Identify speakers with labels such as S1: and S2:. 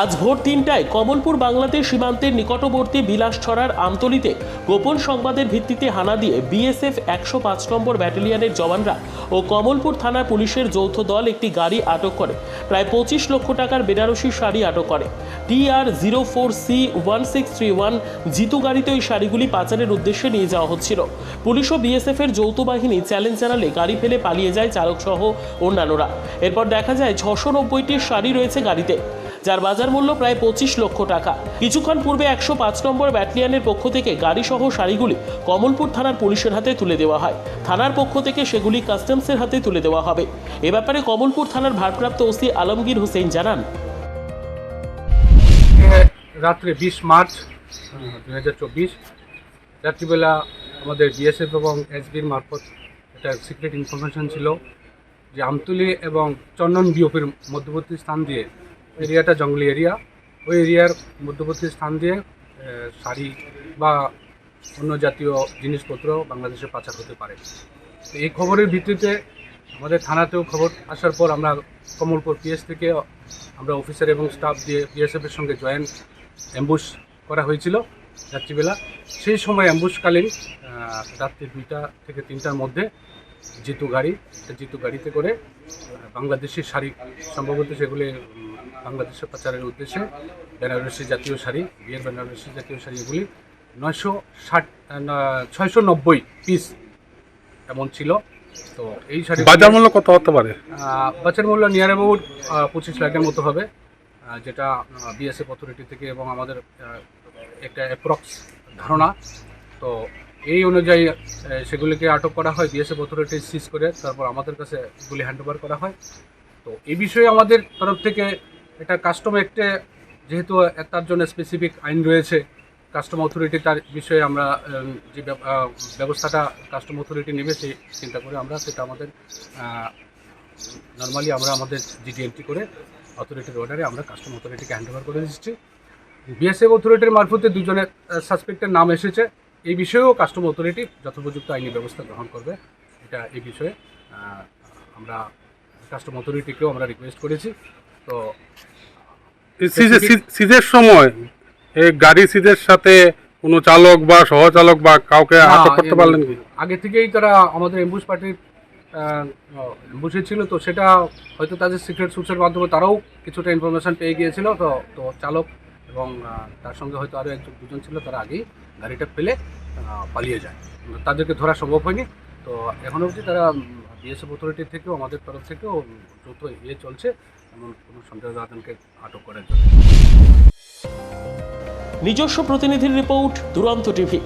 S1: আজ ভোর তিনটায় কমলপুর বাংলাদেশ সীমান্তের নিকটবর্তী বিলাসছড়ার আমতলিতে গোপন সংবাদের ভিত্তিতে হানা দিয়ে বিএসএফ একশো পাঁচ নম্বর ব্যাটালিয়নের জওয়ানরা ও কমলপুর থানা পুলিশের যৌথ দল একটি গাড়ি আটক করে। প্রায় পঁচিশ লক্ষ টাকার বেনারসি শাড়ি আটক করে। TR zero four C one six three one Jitu গাড়িতে ওই শাড়িগুলি পাচারের উদ্দেশ্যে নিয়ে যাওয়া হচ্ছিল। পুলিশ ও বিএসএফ এর যৌথ বাহিনী চ্যালেঞ্জ জানালে গাড়ি ফেলে পালিয়ে যায় চালক সহ অন্যান্যরা। এরপর দেখা যায় ছশো নব্বইটি শাড়ি রয়েছে গাড়িতে। যার বাজার মূল্য প্রায় পঁচিশ লক্ষ টাকা। কিছুক্ষণ পূর্বে একশো পাঁচ নম্বর ব্যাটালিয়নের পক্ষ থেকে গাড়ি সহ শাড়িগুলি কমলপুর থানার পুলিশের হাতে তুলে দেওয়া হয়। থানার পক্ষ থেকে সেগুলি কাস্টমসের হাতে তুলে দেওয়া হবে। এ ব্যাপারে কমলপুর থানার ভারপ্রাপ্ত ওসি আলমগীর হোসেন জানান।
S2: রাত্রে বিশ মার্চ দু হাজার চব্বিশ, রাত্রিবেলা আমাদের বিএসএফ এবং এসবির মারফত একটা সিক্রেট ইনফরমেশন ছিল যে আমতুলি এবং চন্দন বিওপির মধ্যবর্তী স্থান দিয়ে এরিয়াটা জঙ্গলি এরিয়া। ওই এরিয়ার মধ্যবর্তী স্থান দিয়ে শাড়ি বা অন্য জাতীয় জিনিসপত্র বাংলাদেশে পাচার হতে পারে। এই খবরের ভিত্তিতে আমাদের থানাতেও খবর আসার পর আমরা কমলপুর পিএস থেকে আমরা অফিসার এবং স্টাফ দিয়ে বিএসএফের সঙ্গে জয়েন্ট অ্যাম্বুশ করা হয়েছিল রাত্রিবেলা। সেই সময় অ্যাম্বুশকালীন রাত্রি দুইটা থেকে তিনটার মধ্যে জিতু গাড়ি জিতু গাড়িতে করে আহ, বাংলাদেশি শাড়ি সম্ভবত সেগুলি বাংলাদেশে পাচারের উদ্দেশ্যে বেনারসি জাতীয় শাড়ি বিয়ের বেনারসি জাতীয় শাড়ি এগুলি নয়শো ষাট ছয়শো নব্বই পিস এমন ছিল। তো এই শাড়ি
S3: বাজার মূল্য কত হতে পারে?
S2: বাচ্চার মূল্য নিয়ার অ্যাবাউট পঁচিশ লাখের মতো হবে। যেটা বিএসএফ অথরিটি থেকে এবং আমাদের একটা অ্যাপ্রক্স ধারণা। তো এই অনুযায়ী সেগুলিকে আটক করা হয় বিএসএফ অথরিটি সিজ করে তারপর আমাদের কাছে এগুলি হ্যান্ড ওভার করা হয়। তো এই বিষয়ে আমাদের তরফ থেকে এটা কাস্টম একটে যেহেতু তার জন্য স্পেসিফিক আইন রয়েছে কাস্টম অথরিটি তার বিষয়ে আমরা যে ব্যব- ব্যবস্থাটা কাস্টম অথরিটি নেবে সেই চিন্তা করে আমরা সেটা আমাদের নর্মালি আমরা আমাদের জিডি এন্ট্রি করে অথরিটির অর্ডারে আমরা কাস্টম অথরিটিকে হ্যান্ড ওভার করে দিচ্ছি। বিএসএফ অথরিটির মারফতে দুজনের সাসপেক্টের নাম এসেছে। এই বিষয়েও কাস্টম অথরিটি যথোপযুক্ত আইনি ব্যবস্থা গ্রহণ করবে। এটা এই বিষয়ে আমরা কাস্টম অথরিটিকেও আমরা রিকোয়েস্ট করেছি। তো
S3: সিজের সময় এই গাড়ি সিজের সাথে কোনো চালক বা সহচালক বা কাউকে আটক করতে পারলেন কি?
S2: আগে থেকেই তারা আমাদের এম্বুশ পার্টির এম্বুশে ছিল তো সেটা হয়তো তাদের সিক্রেট সোর্সের মাধ্যমে তারাও কিছুটা ইনফরমেশন পেয়ে গিয়েছিল তো তো চালক এবং তার সঙ্গে হয়তো আরও একজন দুজন ছিল তারা আগেই গাড়িটা ফেলে পালিয়ে যায়। তাদেরকে ধরা সম্ভব হয়নি। তো এখন অবধি তারা বিএসএফ অথরিটি থেকেও, আমাদের তরফ থেকেও যৌথ ইয়ে চলছে, এমন কোনো সন্দেহজনকে আটক করার জন্য।
S1: নিজস্ব প্রতিনিধির রিপোর্ট, দুরন্ত টিভি।